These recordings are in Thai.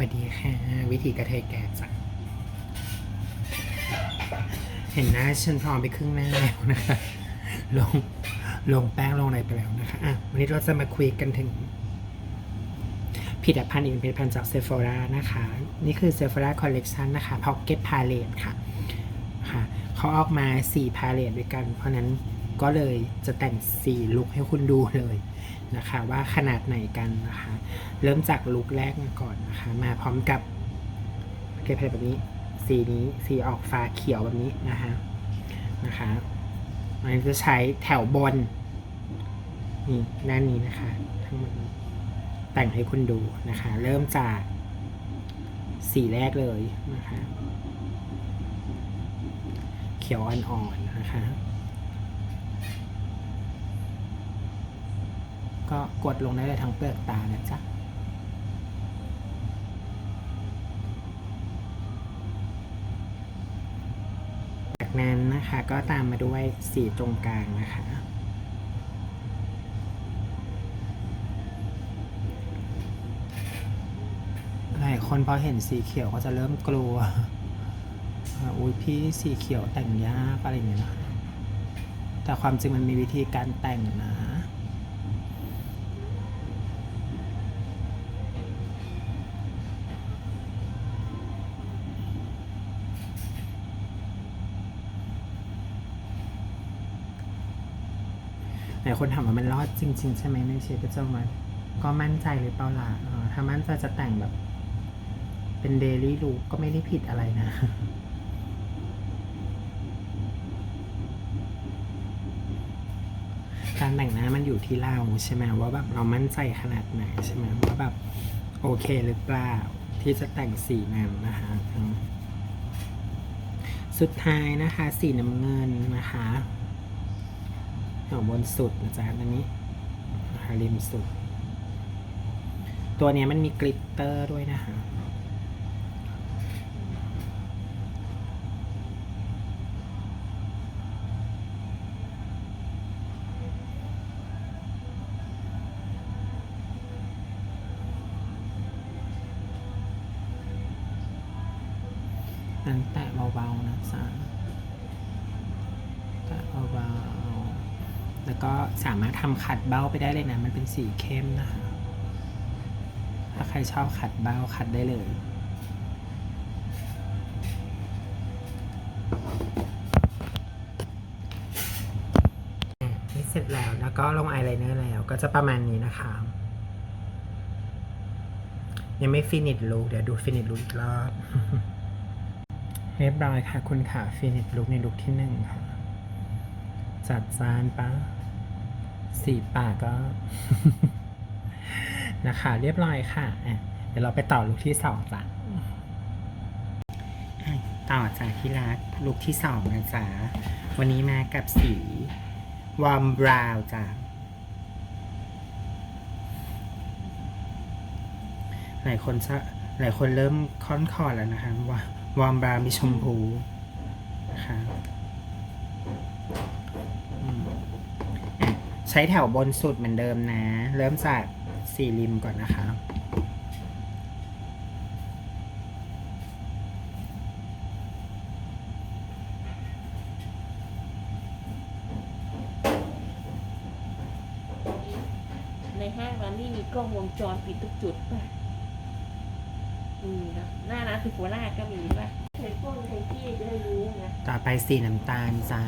สวัสดีค่ะ วิธีกระเทยแก่จ้ะเห็นน้าฉันพร้อมไปครึ่งหน้าแล้วนะคะลงลงแป้งลงอะไรไปแล้วนะคะอะวันนี้เราจะมาคุยกันถึงผลิตภัณฑ์อีกหนึ่งผลิตภัณฑ์จากเซฟ h o รานะคะ นี่คือเซฟ h o ราคอลเลกชันนะคะ Pocket Palette ค่ะค่ะเขาออกมา 4 พาเลตด้วยกัน เพราะฉะนั้นก็เลยจะแต่ง 4 ลุคให้คุณดูเลย นะคะว่าขนาดไหนกันนะคะ เริ่มจากลุคแรกมาก่อนนะคะ มาพร้อมกับเกรดแบบนี้ สีนี้สีออกฟ้าเขียวแบบนี้นะคะนะคะอันนี้จะใช้แถวบนนี่ด้านนี้นะคะ ทั้งหมดแต่งให้คุณดูนะคะ เริ่มจากสีแรกเลยนะคะ เขียวอ่อนๆนะคะ ก็กดลงได้เลยทั้งเปลือกตานะจ๊ะจากนั้นนะคะก็ตามมาด้วยสีตรงกลางนะคะหลายคนพอเห็นสีเขียวก็จะเริ่มกลัวอุ้ยพี่สีเขียวแต่งยากอะไรอย่างเงี้ยนะแต่ความจริงมันมีวิธีการแต่งนะ ลายคนถามว่ามันรอดจริง ๆ ใช่ไหมในเชีวิตประจำวันก็มั่นใจหรือเปล่าล่ะถ้ามั่นใจจะแต่งแบบ เป็นเดลี่ลูกก็ไม่ได้ผิดอะไรนะการแต่งหน้ามันอยู่ที่เราใช่ไหมว่าแบบเรามั่นใจขนาดไหนใช่ไหมว่าแบบโอเคหรือเปล่าที่จะแต่งสีนั้นนะคะสุดท้ายนะคะ สีน้ำเงินนะคะ แถวบนสุดนะจ๊ะอันนี้นะคะริมสุด ตัวเนี้ยมันมีกลิตเตอร์ด้วยนะคะนั้นแตะเบาๆนะจ๊ะแตะเบาๆ แล้วก็สามารถทำขัดเบ้าไปได้เลยนะ มันเป็นสีเข้มนะคะ ถ้าใครชอบขัดเบ้าขัดได้เลย นี่เสร็จแล้วแล้วก็ลงอายไลเนอร์แล้วก็จะประมาณนี้นะคะ ยังไม่ฟินิชลุกเดี๋ยวดูฟินิชลุกอีกรอบเรียบร้อยค่ะ คุณค่ะฟินิชลุกในลุกที่หนึ่งค่ะจัดจานปะ สีปากก็นะคะ เรียบร้อยค่ะอะ เดี๋ยวเราไปต่อลุกที่สองจ้ะต่อจากที่รักลุกที่สองนะจ๊ะวันนี้มากับสีวอร์มบราวน์จ้ะหลายคนจะหลายคนเริ่มค่อนคอแล้วนะคะว่าวอร์มบราวมีชมพูนะคะอืมอะใช้แถวบนสุดเหมือนเดิมนะ เริ่มจากสี่ริมก่อนนะคะในห้างร้านนี่มีกล้องวงจรปิดทุกจุดป่ะมีนะหน้าร้านคือหัวหน้าก็มีป่ะเห็นพวกเห็นที่จะได้รู้ไงต่อไปสีน้ำตาลจ้า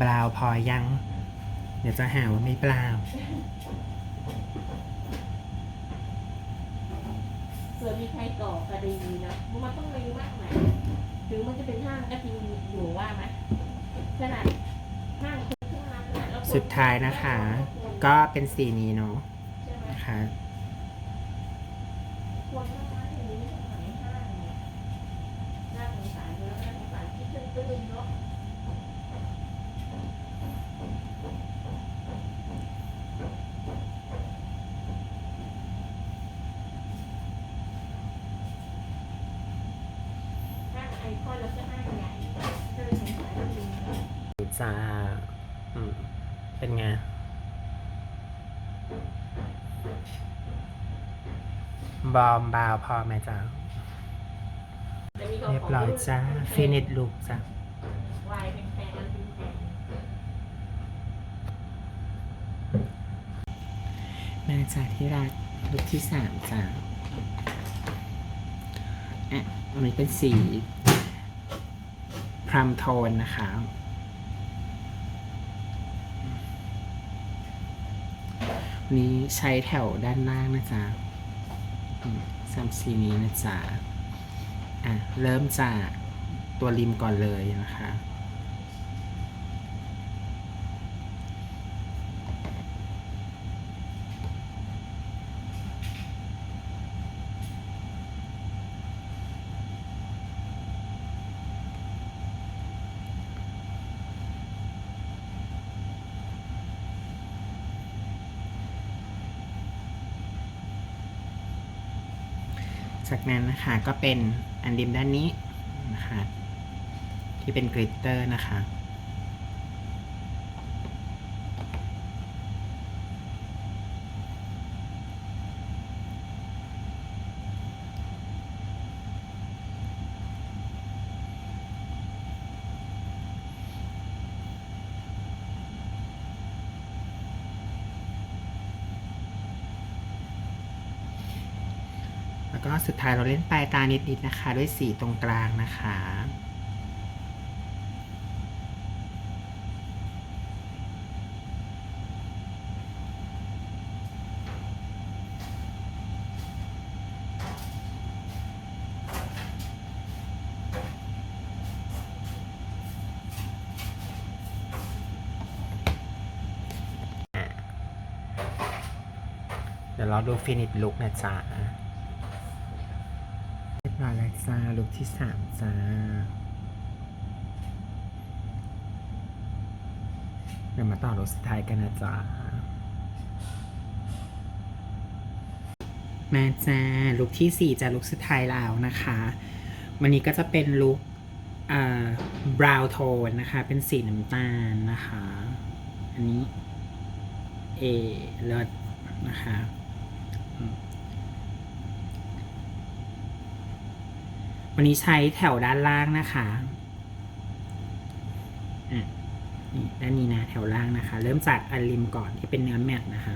บราวน์พอยัง เดี๋ยวจะหาว่าไม่บราวน์เผื่อมีใครต่อก็ดีนะเพราะมันต้องมีมากไหนถึงมันจะเป็นห้างก็จริงอยู่ว่าไหมขนาดห้างคนข้างนั้นน่ะแล้วคนสุดท้ายนะคะ ก็เป็นสีนี้เนาะใช่ไหมนะคะ คนข้างนั้นอย่างนี้ไม่ต้องหาในห้างเนี่ยน่าสงสารเลยน่าสงสารที่ตื้นๆเนาะ ห้างไอคอนแล้วก็ห้างใหญ่ก็เลยสงสัยว่ามีจ้าอืมเป็นไง บอมบาวพอไหมจ้าจะมีเรียบร้อยจ้าฟินิชลุกจ้าวายแพงๆอันแพงมาจากที่รักลุกที่สามจ้าอะอันนี้เป็นสี พรามโทนนะคะ นี้ใช้แถวด้านล่างนะจ๊ะซัมสามสีนี้นะจ๊ะอะ เริ่มจากตัวริมก่อนเลยนะคะ จากนั้นนะคะก็เป็นอันดิมด้านนี้นะคะที่เป็นกริตเตอร์นะคะ ก็สุดท้ายเราเล่นปลายตานิดๆนะคะ ด้วยสีตรงกลางนะคะเดี๋ยวเราดูฟินิชลุกนะจ๊ะ เรียบร้อยแล้วจ้าลุกที่สามจ้าเดี๋ยวมาต่อลุกสุดท้ายกันนะจ๊ะมาจ้าลุกที่สี่จ้าลุกสุดท้ายแล้วนะคะ วันนี้ก็จะเป็นลุกอ่าบราวโทนนะคะ เป็นสีน้ำตาลนะคะ อันนี้ เอเลิศนะคะอืม วันนี้ใช้แถวด้านล่างนะคะอะนี่ด้านนี้นะแถวล่างนะคะ เริ่มจากอันริมก่อนที่เป็นเนื้อแมทนะคะ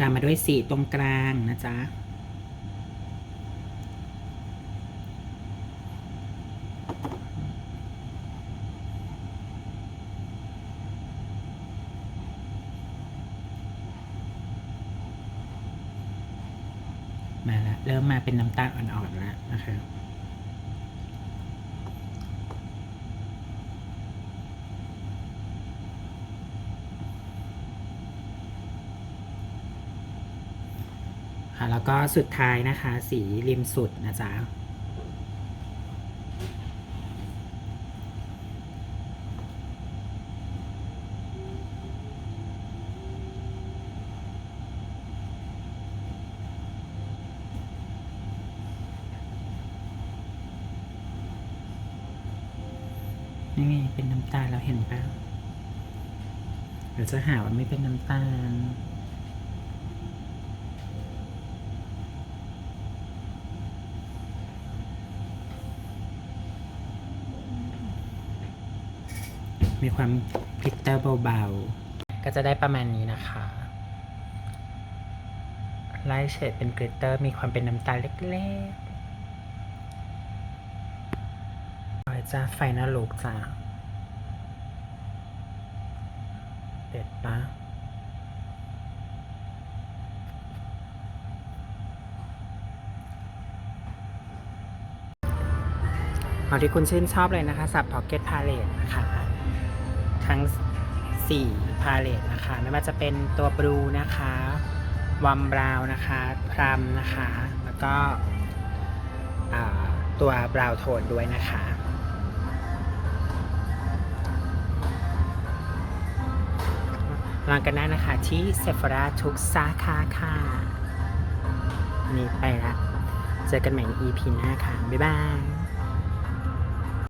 ตามมาด้วยสีตรงกลางนะจ๊ะมาแล้วเริ่มมาเป็นน้ำตาลอ่อนๆแล้วนะคะ ค่ะแล้วก็สุดท้ายนะคะ สีริมสุดนะจ๊ะนี่ไงเป็นน้ำตาลเราเห็นปะเดี๋ยวจะหาว่าไม่เป็นน้ำตาล มีความกลิตเตอร์เบาๆ ก็จะได้ประมาณนี้นะคะไล่เฉดเป็นกลิตเตอร์มีความเป็นน้ำตาลเล็กๆเอาจ้าไฟน้าลูกจ้าเด็ดปะเอาที่คุณชื่นชอบเลยนะคะ สับพ็อกเก็ตพาเลตนะคะ ทั้ง 4 พาเลตนะคะ ไม่ว่าจะเป็นตัวบลูนะคะวัมบราวนะคะพรัมนะคะ แล้วก็ตัวบราวโทนด้วยนะคะลองกันได้นะคะที่เซฟราทุกสาขาค่ะนนี่ไปละ เจอกันใหม่ใน EP หน้าค่ะ บ๊ายบาย